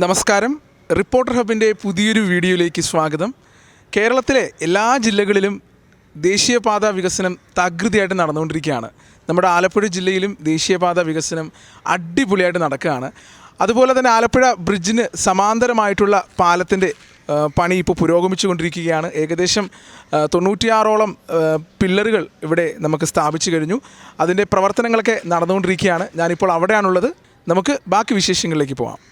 നമസ്കാരം. റിപ്പോർട്ടർ ഹബിന്റെ പുതിയൊരു വീഡിയോയിലേക്ക് സ്വാഗതം. കേരളത്തിലെ എല്ലാ ജില്ലകളിലും ദേശീയപാത വികസനം തകൃതിയായിട്ട് നടന്നുകൊണ്ടിരിക്കുകയാണ്. നമ്മുടെ ആലപ്പുഴ ജില്ലയിലും ദേശീയപാത വികസനം അടിപൊളിയായിട്ട് നടക്കുകയാണ്. അതുപോലെ തന്നെ ആലപ്പുഴ ബ്രിഡ്ജിന് സമാന്തരമായിട്ടുള്ള പാലത്തിന്റെ പണി ഇപ്പോൾ പുരോഗമിച്ചു കൊണ്ടിരിക്കുകയാണ് ഏകദേശം തൊണ്ണൂറ്റിയാറോളം പില്ലറുകൾ ഇവിടെ നമുക്ക് സ്ഥാപിച്ചു കഴിഞ്ഞു. അതിന്റെ പ്രവർത്തനങ്ങളൊക്കെ നടന്നുകൊണ്ടിരിക്കുകയാണ്. ഞാനിപ്പോൾ അവിടെയാണുള്ളത്. നമുക്ക് ബാക്കി വിശേഷങ്ങളിലേക്ക് പോകാം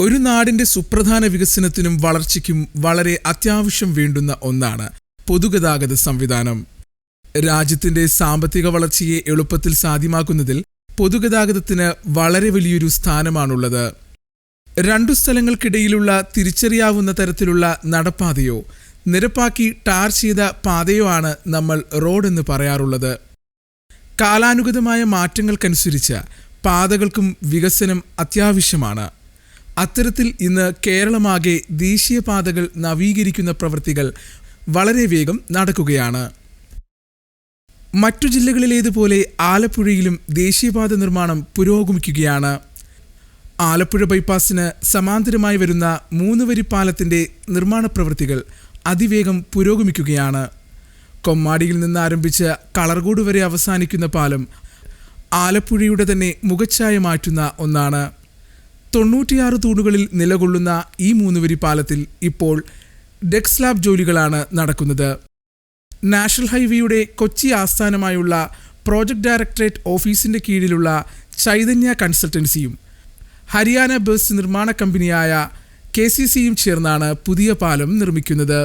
ഒരു നാടിന്റെ സുപ്രധാന വികസനത്തിനും വളർച്ചയ്ക്കും വളരെ അത്യാവശ്യം വേണ്ടുന്ന ഒന്നാണ് പൊതുഗതാഗത സംവിധാനം. രാജ്യത്തിന്റെ സാമ്പത്തിക വളർച്ചയെ എളുപ്പത്തിൽ സാധ്യമാക്കുന്നതിൽ പൊതുഗതാഗതത്തിന് വളരെ വലിയൊരു സ്ഥാനമാണുള്ളത്. രണ്ടു സ്ഥലങ്ങൾക്കിടയിലുള്ള തിരിച്ചറിയാവുന്ന തരത്തിലുള്ള നടപ്പാതയോ നിരപ്പാക്കി ടാർ ചെയ്ത പാതയോ ആണ് നമ്മൾ റോഡെന്ന് പറയാറുള്ളത്. കാലാനുഗതമായ മാറ്റങ്ങൾക്കനുസരിച്ച് പാതകൾക്കും വികസനം അത്യാവശ്യമാണ്. അത്തരത്തിൽ ഇന്ന് കേരളമാകെ ദേശീയപാതകൾ നവീകരിക്കുന്ന പ്രവൃത്തികൾ വളരെ വേഗം നടക്കുകയാണ്. മറ്റു ജില്ലകളിലേതുപോലെ ആലപ്പുഴയിലും ദേശീയപാത നിർമ്മാണം പുരോഗമിക്കുകയാണ്. ആലപ്പുഴ ബൈപ്പാസിന് സമാന്തരമായി വരുന്ന മൂന്ന് വരി പാലത്തിന്റെ നിർമ്മാണ പ്രവൃത്തികൾ അതിവേഗം പുരോഗമിക്കുകയാണ്. കൊമ്മാടിയിൽ നിന്ന് ആരംഭിച്ച് കളർകോട് വരെ അവസാനിക്കുന്ന പാലം ആലപ്പുഴയുടെ തന്നെ മുഖച്ഛായ മാറ്റുന്ന ഒന്നാണ്. തൊണ്ണൂറ്റിയാറ് തൂണുകളിൽ നിലകൊള്ളുന്ന ഈ മൂന്നുവരി പാലത്തിൽ ഇപ്പോൾ ഡെക് സ്ലാബ് ജോലികളാണ് നടക്കുന്നത്. നാഷണൽ ഹൈവേയുടെ കൊച്ചി ആസ്ഥാനമായുള്ള പ്രോജക്ട് ഡയറക്ടറേറ്റ് ഓഫീസിന്റെ കീഴിലുള്ള ചൈതന്യ കൺസൾട്ടൻസിയും ഹരിയാന ബസ് നിർമ്മാണ കമ്പനിയായ കെ സി സിയും ചേർന്നാണ് പുതിയ പാലം നിർമ്മിക്കുന്നത്.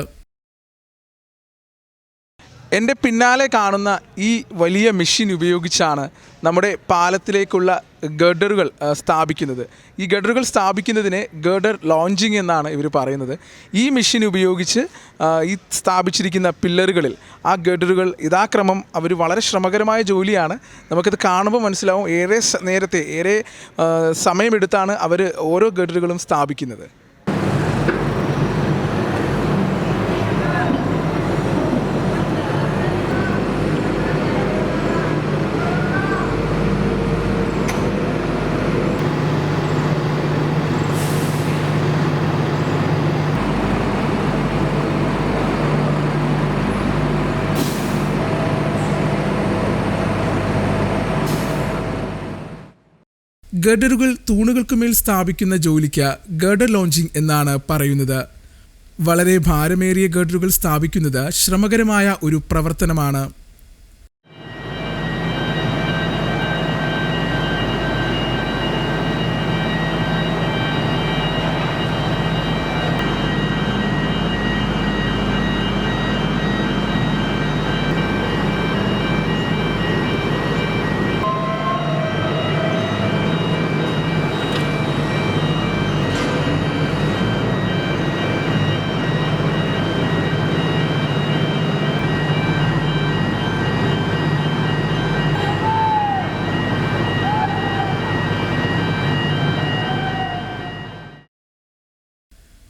എന്റെ പിന്നാലെ കാണുന്ന ഈ വലിയ മെഷീൻ ഉപയോഗിച്ചാണ് നമ്മുടെ പാലത്തിലേക്കുള്ള ഗഡറുകൾ സ്ഥാപിക്കുന്നത്. ഈ ഗഡറുകൾ സ്ഥാപിക്കുന്നതിനെ ഗഡർ ലോഞ്ചിങ് എന്നാണ് ഇവർ പറയുന്നത്. ഈ മെഷീൻ ഉപയോഗിച്ച് ഈ സ്ഥാപിച്ചിരിക്കുന്ന പില്ലറുകളിൽ ആ ഗഡറുകൾ യഥാക്രമം അവർ വളരെ ശ്രമകരമായ ജോലിയാണ്. നമുക്കത് കാണുമ്പോൾ മനസ്സിലാവും ഏറെ നേരത്തെ ഏറെ സമയമെടുത്താണ് അവർ ഓരോ ഗഡറുകളും സ്ഥാപിക്കുന്നത്. ഗഡറുകൾ തൂണുകൾക്കുമേൽ സ്ഥാപിക്കുന്ന ജോലിക്ക് ഗഡർ ലോഞ്ചിങ് എന്നാണ് പറയുന്നത്. വളരെ ഭാരമേറിയ ഗഡറുകൾ സ്ഥാപിക്കുന്നത് ശ്രമകരമായ ഒരു പ്രവർത്തനമാണ്.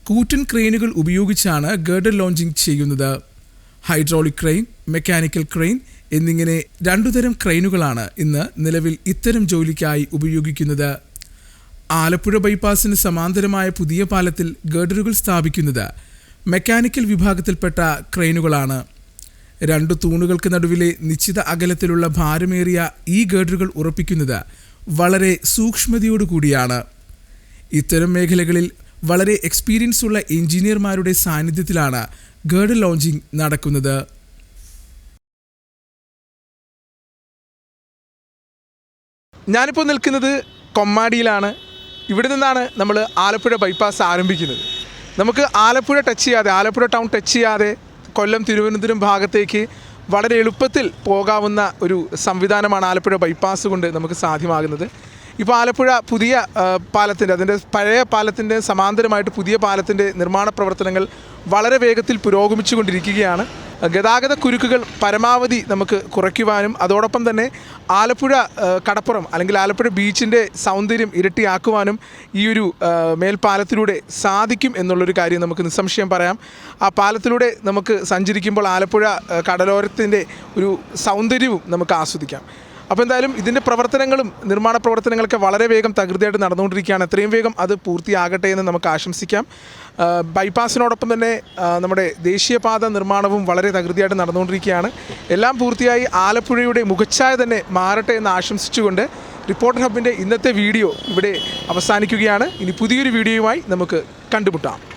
കൂറ്റൻ ക്രെയിനുകൾ ഉപയോഗിച്ചാണ് ഗർഡർ ലോഞ്ചിങ് ചെയ്യുന്നത്. ഹൈഡ്രോളിക് ക്രെയിൻ മെക്കാനിക്കൽ ക്രെയിൻ എന്നിങ്ങനെ രണ്ടുതരം ക്രെയിനുകളാണ് ഇന്ന് നിലവിൽ ഇത്തരം ജോലിക്കായി ഉപയോഗിക്കുന്നത്. ആലപ്പുഴ ബൈപ്പാസിന് സമാന്തരമായ പുതിയ പാലത്തിൽ ഗർഡറുകൾ സ്ഥാപിക്കുന്നത് മെക്കാനിക്കൽ വിഭാഗത്തിൽപ്പെട്ട ക്രെയിനുകളാണ്. രണ്ടു തൂണുകൾക്ക് നടുവിലെ നിശ്ചിത അകലത്തിലുള്ള ഭാരമേറിയ ഈ ഗർഡറുകൾ ഉറപ്പിക്കുന്നത് വളരെ സൂക്ഷ്മതയോടുകൂടിയാണ്. ഇത്തരം മേഖലകളിൽ വളരെ എക്സ്പീരിയൻസ് ഉള്ള എഞ്ചിനീയർമാരുടെ സാന്നിധ്യത്തിലാണ് ഗേർഡ് ലോഞ്ചിങ് നടക്കുന്നത്. ഞാനിപ്പോൾ നിൽക്കുന്നത് കൊമ്മാടിയിലാണ്. ഇവിടെ നിന്നാണ് നമ്മൾ ആലപ്പുഴ ബൈപ്പാസ് ആരംഭിക്കുന്നത്. നമുക്ക് ആലപ്പുഴ ടച്ച് ചെയ്യാതെ ആലപ്പുഴ ടൗൺ ടച്ച് ചെയ്യാതെ കൊല്ലം തിരുവനന്തപുരം ഭാഗത്തേക്ക് വളരെ എളുപ്പത്തിൽ പോകാവുന്ന ഒരു സംവിധാനമാണ് ആലപ്പുഴ ബൈപ്പാസ് കൊണ്ട് നമുക്ക് സാധ്യമാകുന്നത്. ഇപ്പോൾ ആലപ്പുഴ പുതിയ പാലത്തിന്റെ അതിന്റെ പഴയ പാലത്തിന്റെ സമാന്തരമായിട്ട് പുതിയ പാലത്തിന്റെ നിർമ്മാണ പ്രവർത്തനങ്ങൾ വളരെ വേഗത്തിൽ പുരോഗമിച്ചുകൊണ്ടിരിക്കുകയാണ്. ഗതാഗത കുരുക്കുകൾ പരമാവധി നമുക്ക് കുറയ്ക്കുവാനും അതോടൊപ്പം തന്നെ ആലപ്പുഴ കടപ്പുറം അല്ലെങ്കിൽ ആലപ്പുഴ ബീച്ചിന്റെ സൗന്ദര്യം ഇരട്ടിയാക്കുവാനും ഈ ഒരു മേൽപ്പാലത്തിലൂടെ സാധിക്കും എന്നുള്ളൊരു കാര്യം നമുക്ക് നിസ്സംശയം പറയാം. ആ പാലത്തിലൂടെ നമുക്ക് സഞ്ചരിക്കുമ്പോൾ ആലപ്പുഴ കടലോരത്തിന്റെ ഒരു സൗന്ദര്യവും നമുക്ക് ആസ്വദിക്കാം. അപ്പോൾ എന്തായാലും ഇതിന്റെ പ്രവർത്തനങ്ങളും നിർമ്മാണ പ്രവർത്തനങ്ങളൊക്കെ വളരെ വേഗം തകൃതിയായിട്ട് നടന്നുകൊണ്ടിരിക്കുകയാണ്. എത്രയും വേഗം അത് പൂർത്തിയാകട്ടെ എന്ന് നമുക്ക് ആശംസിക്കാം. ബൈപ്പാസിനോടൊപ്പം തന്നെ നമ്മുടെ ദേശീയപാത നിർമ്മാണവും വളരെ തകൃതിയായിട്ട് നടന്നുകൊണ്ടിരിക്കുകയാണ്. എല്ലാം പൂർത്തിയായി ആലപ്പുഴയുടെ മുഖച്ഛായ തന്നെ മാറട്ടെ എന്ന് ആശംസിച്ചുകൊണ്ട് റിപ്പോർട്ടർ ഹബിന്റെ ഇന്നത്തെ വീഡിയോ ഇവിടെ അവസാനിക്കുകയാണ്. ഇനി പുതിയൊരു വീഡിയോയുമായി നമുക്ക് കണ്ടുമുട്ടാം.